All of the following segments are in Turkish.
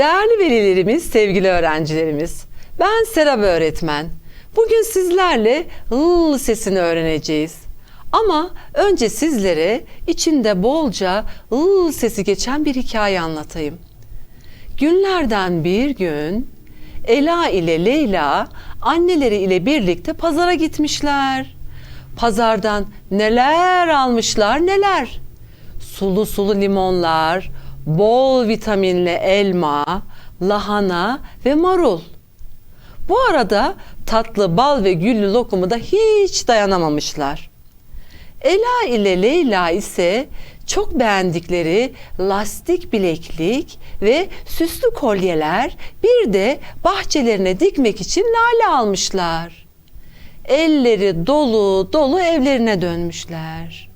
Değerli velilerimiz, sevgili öğrencilerimiz. Ben Serap öğretmen. Bugün sizlerle ıl sesini öğreneceğiz. Ama önce sizlere içinde bolca ıl sesi geçen bir hikaye anlatayım. Günlerden bir gün Ela ile Leyla anneleri ile birlikte pazara gitmişler. Pazardan neler almışlar neler. Sulu sulu limonlar, bol vitaminli elma, lahana ve marul. Bu arada tatlı bal ve güllü lokumu da hiç dayanamamışlar. Ela ile Leyla ise çok beğendikleri lastik bileklik ve süslü kolyeler bir de bahçelerine dikmek için lale almışlar. Elleri dolu dolu evlerine dönmüşler.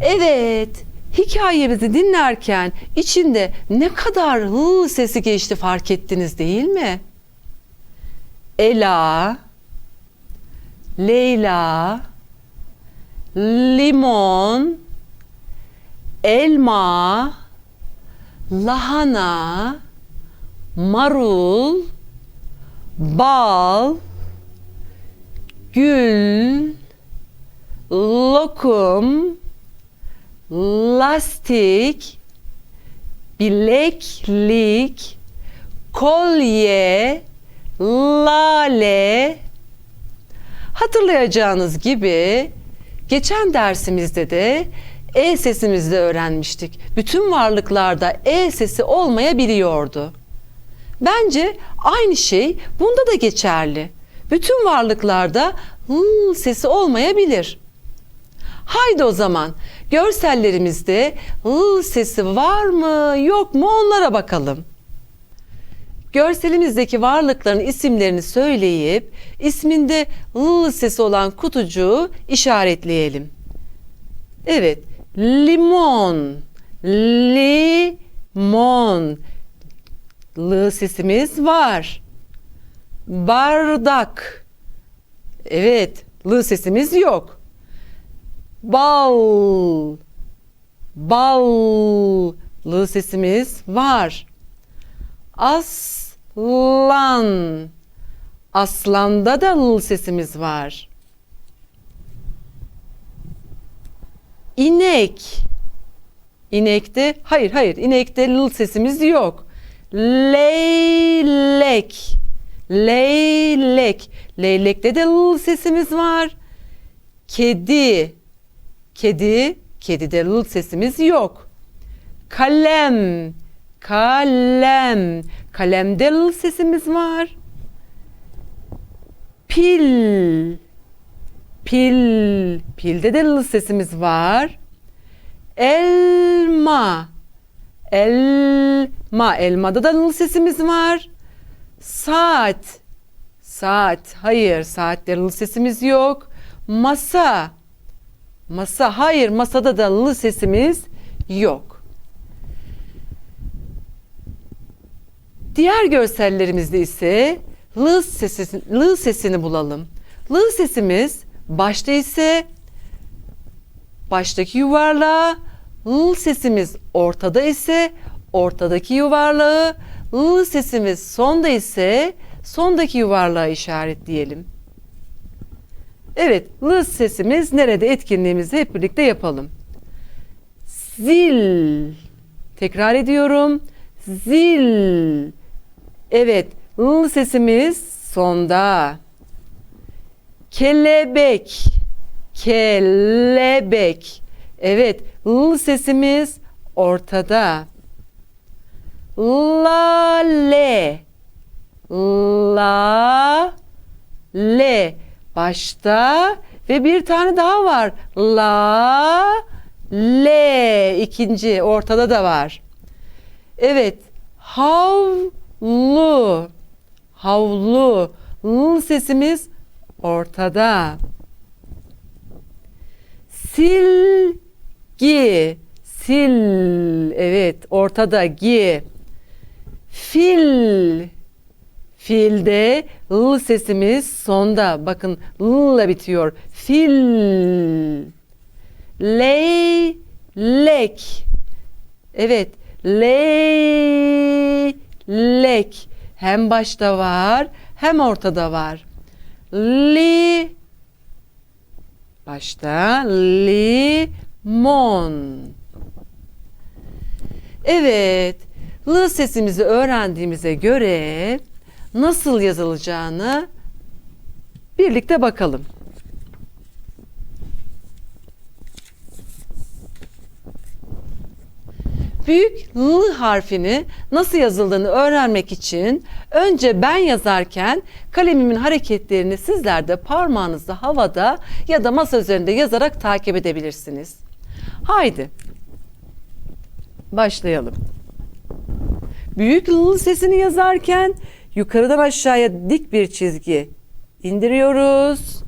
Evet, hikayemizi dinlerken içinde ne kadar hı sesi geçti fark ettiniz değil mi? Ela, Leyla, limon, elma, lahana, marul, bal, gül, lokum, lastik, bileklik, kolye, lale. Hatırlayacağınız gibi geçen dersimizde de E sesimizde öğrenmiştik. Bütün varlıklarda E sesi olmayabiliyordu. Bence aynı şey bunda da geçerli. Bütün varlıklarda ı sesi olmayabilir. Haydi o zaman görsellerimizde ı sesi var mı yok mu onlara bakalım. Görselimizdeki varlıkların isimlerini söyleyip isminde ı sesi olan kutucuğu işaretleyelim. Evet, limon, limon. L sesimiz var. Bardak. Evet, L sesimiz yok. Bal. Bal. L sesimiz var. Aslan. Aslanda da L sesimiz var. İnek. İnekte hayır hayır inekte L sesimiz yok. Leylek. Leylek. Leylekte de L sesimiz var. Kedi. Kedi. Kedide L sesimiz yok. Kalem. Kalem. Kalemde L sesimiz var. Pil. Pil. Pilde de L sesimiz var. Elma. Elma. Elmada da L sesimiz var. Saat. Saat. Hayır. Saatte L sesimiz yok. Masa. Masa. Hayır. Masada da L sesimiz yok. Diğer görsellerimizde ise L, sesi, L sesini bulalım. L sesimiz başta ise baştaki yuvarlağı, L sesimiz ortada ise ortadaki yuvarlağı, L sesimiz sonda ise sondaki yuvarlağı işaretleyelim. Evet, L sesimiz nerede etkinliğimizi hep birlikte yapalım. Zil. Tekrar ediyorum. Zil. Evet, L sesimiz sonda. Kelebek. Kelebek. Evet, L sesimiz ortada. Lale. La le başta ve bir tane daha var. La le ikinci ortada da var. Evet. Havlu. Havlu. L sesimiz ortada. Silgi. Sil. Evet, ortada gi. Fil. Filde L sesimiz sonda. Bakın L ile bitiyor. Fil. Leylek. Evet. Leylek. lek. Hem başta var hem ortada var. Li başta limon. Evet, l sesimizi öğrendiğimize göre nasıl yazılacağını birlikte bakalım. Büyük L harfini nasıl yazıldığını öğrenmek için önce ben yazarken kalemimin hareketlerini sizler de parmağınızla havada ya da masa üzerinde yazarak takip edebilirsiniz. Haydi. Başlayalım. Büyük L sesini yazarken yukarıdan aşağıya dik bir çizgi indiriyoruz.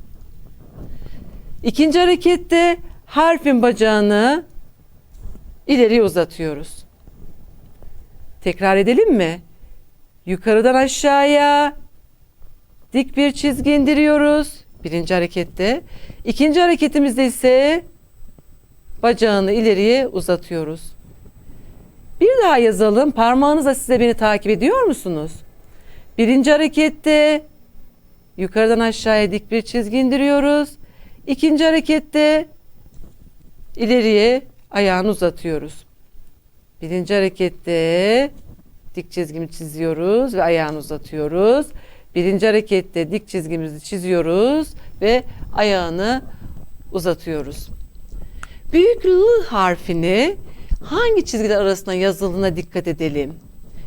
İkinci harekette harfin bacağını ileriye uzatıyoruz. Tekrar edelim mi? Yukarıdan aşağıya dik bir çizgi indiriyoruz. Birinci harekette. İkinci hareketimizde ise bacağını ileriye uzatıyoruz. Bir daha yazalım. Parmağınızla size beni takip ediyor musunuz? Birinci harekette yukarıdan aşağıya dik bir çizgi indiriyoruz. İkinci harekette ileriye ayağını uzatıyoruz. Birinci harekette dik çizgimi çiziyoruz ve ayağını uzatıyoruz. Birinci harekette dik çizgimizi çiziyoruz ve ayağını uzatıyoruz. Büyük L harfini hangi çizgiler arasında yazıldığına dikkat edelim.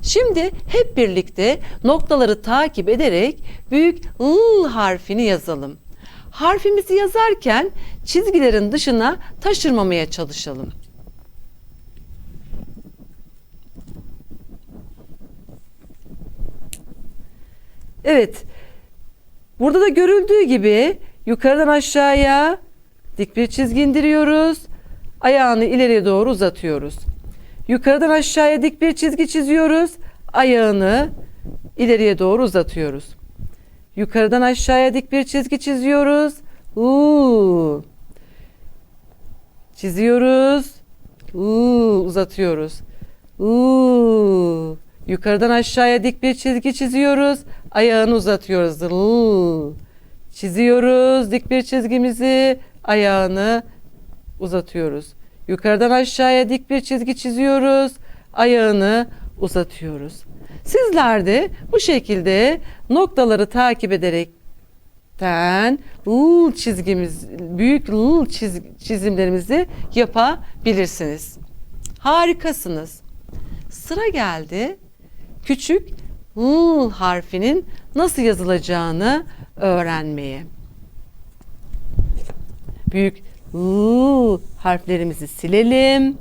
Şimdi hep birlikte noktaları takip ederek büyük L harfini yazalım. Harfimizi yazarken çizgilerin dışına taşırmamaya çalışalım. Evet. Burada da görüldüğü gibi yukarıdan aşağıya dik bir çizgi indiriyoruz. Ayağını ileriye doğru uzatıyoruz. Yukarıdan aşağıya dik bir çizgi çiziyoruz. Ayağını ileriye doğru uzatıyoruz. Yukarıdan aşağıya dik bir çizgi çiziyoruz. Uuu. Çiziyoruz. Uuu uzatıyoruz. Uuu. Yukarıdan aşağıya dik bir çizgi çiziyoruz. Ayağını uzatıyoruz. Uuu. Çiziyoruz dik bir çizgimizi. Ayağını uzatıyoruz. Yukarıdan aşağıya dik bir çizgi çiziyoruz. Ayağını uzatıyoruz. Sizler de bu şekilde noktaları takip ederekten L çizgimiz, büyük L çiz, çizimlerimizi yapabilirsiniz. Harikasınız. Sıra geldi küçük L harfinin nasıl yazılacağını öğrenmeye. Büyük L harflerimizi silelim.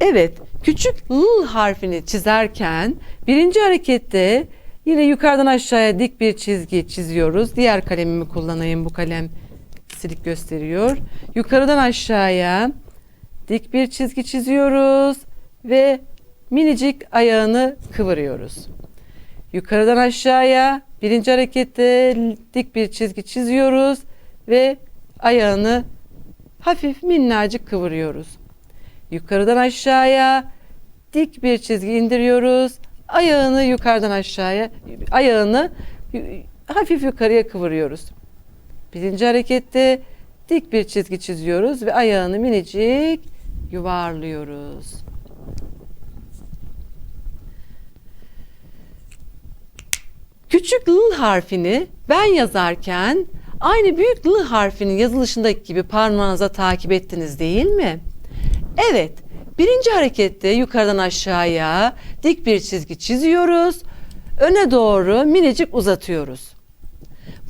Evet, küçük L harfini çizerken birinci harekette yine yukarıdan aşağıya dik bir çizgi çiziyoruz. Diğer kalemimi kullanayım bu kalem silik gösteriyor. Yukarıdan aşağıya dik bir çizgi çiziyoruz ve minicik ayağını kıvırıyoruz. Yukarıdan aşağıya birinci harekette dik bir çizgi çiziyoruz ve ayağını hafif minnacık kıvırıyoruz. Yukarıdan aşağıya dik bir çizgi indiriyoruz. Ayağını yukarıdan aşağıya, ayağını hafif yukarıya kıvırıyoruz. Birinci harekette dik bir çizgi çiziyoruz ve ayağını minicik yuvarlıyoruz. Küçük L harfini ben yazarken aynı büyük L harfinin yazılışındaki gibi parmağınıza takip ettiniz değil mi? Evet. Birinci harekette yukarıdan aşağıya dik bir çizgi çiziyoruz. Öne doğru minicik uzatıyoruz.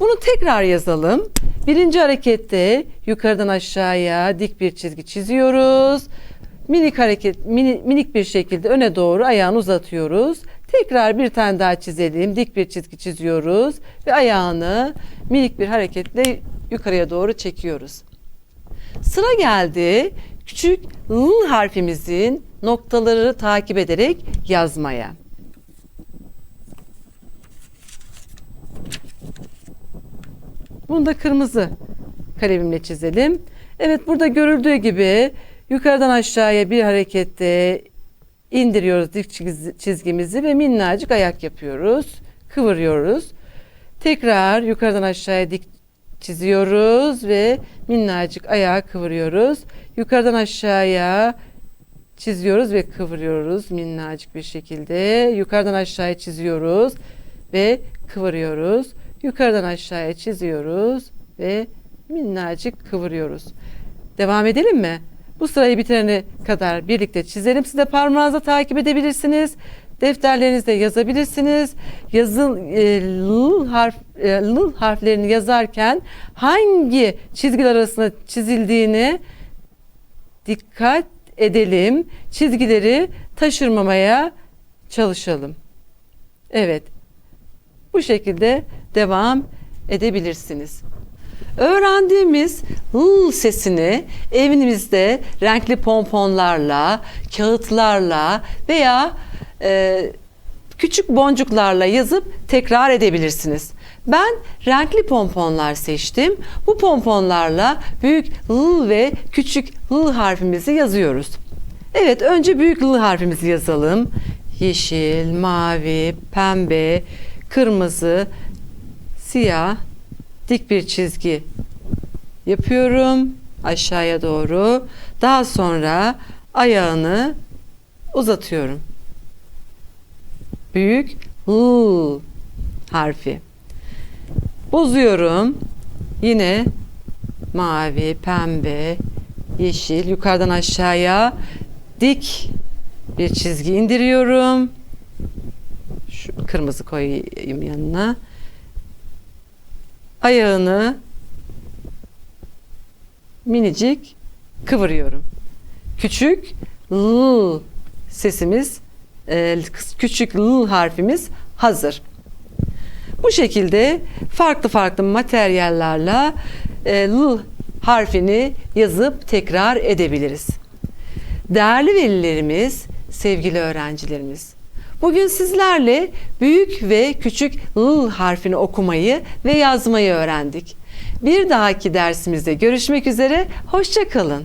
Bunu tekrar yazalım. Birinci harekette yukarıdan aşağıya dik bir çizgi çiziyoruz. Minik hareket mini, minik bir şekilde öne doğru ayağını uzatıyoruz. Tekrar bir tane daha çizelim. Dik bir çizgi çiziyoruz ve ayağını minik bir hareketle yukarıya doğru çekiyoruz. Sıra geldi küçük L harfimizin noktaları takip ederek yazmaya. Bunu da kırmızı kalemimle çizelim. Evet burada görüldüğü gibi Yukarıdan aşağıya bir harekette indiriyoruz dik çiz- çizgimizi ve minnacık ayak yapıyoruz. Kıvırıyoruz. Tekrar yukarıdan aşağıya dik çiziyoruz ve minnacık ayağı kıvırıyoruz. Yukarıdan aşağıya çiziyoruz ve kıvırıyoruz minnacık bir şekilde. Yukarıdan aşağıya çiziyoruz ve kıvırıyoruz. Yukarıdan aşağıya çiziyoruz ve minnacık kıvırıyoruz. Devam edelim mi? Bu sırayı bitirene kadar birlikte çizelim. Siz de parmağınızla takip edebilirsiniz. Defterlerinizde yazabilirsiniz. Yazıl e, l harf e, l harflerini yazarken hangi çizgiler arasında çizildiğini dikkat edelim. Çizgileri taşırmamaya çalışalım. Evet. Bu şekilde devam edebilirsiniz. Öğrendiğimiz l sesini evinizde renkli pomponlarla, kağıtlarla veya e, küçük boncuklarla yazıp tekrar edebilirsiniz. Ben renkli pomponlar seçtim. Bu pomponlarla büyük l ve küçük l harfimizi yazıyoruz. Evet, önce büyük l harfimizi yazalım. Yeşil, mavi, pembe, kırmızı, siyah, dik bir çizgi yapıyorum aşağıya doğru. Daha sonra ayağını uzatıyorum. Büyük L harfi. Bozuyorum. Yine mavi, pembe, yeşil yukarıdan aşağıya dik bir çizgi indiriyorum. Şu kırmızı koyayım yanına. Ayağını minicik kıvırıyorum. Küçük l sesimiz, e, küçük l harfimiz hazır. Bu şekilde farklı farklı materyallerle e, l harfini yazıp tekrar edebiliriz. Değerli velilerimiz, sevgili öğrencilerimiz, bugün sizlerle büyük ve küçük l harfini okumayı ve yazmayı öğrendik. Bir dahaki dersimizde görüşmek üzere, hoşça kalın.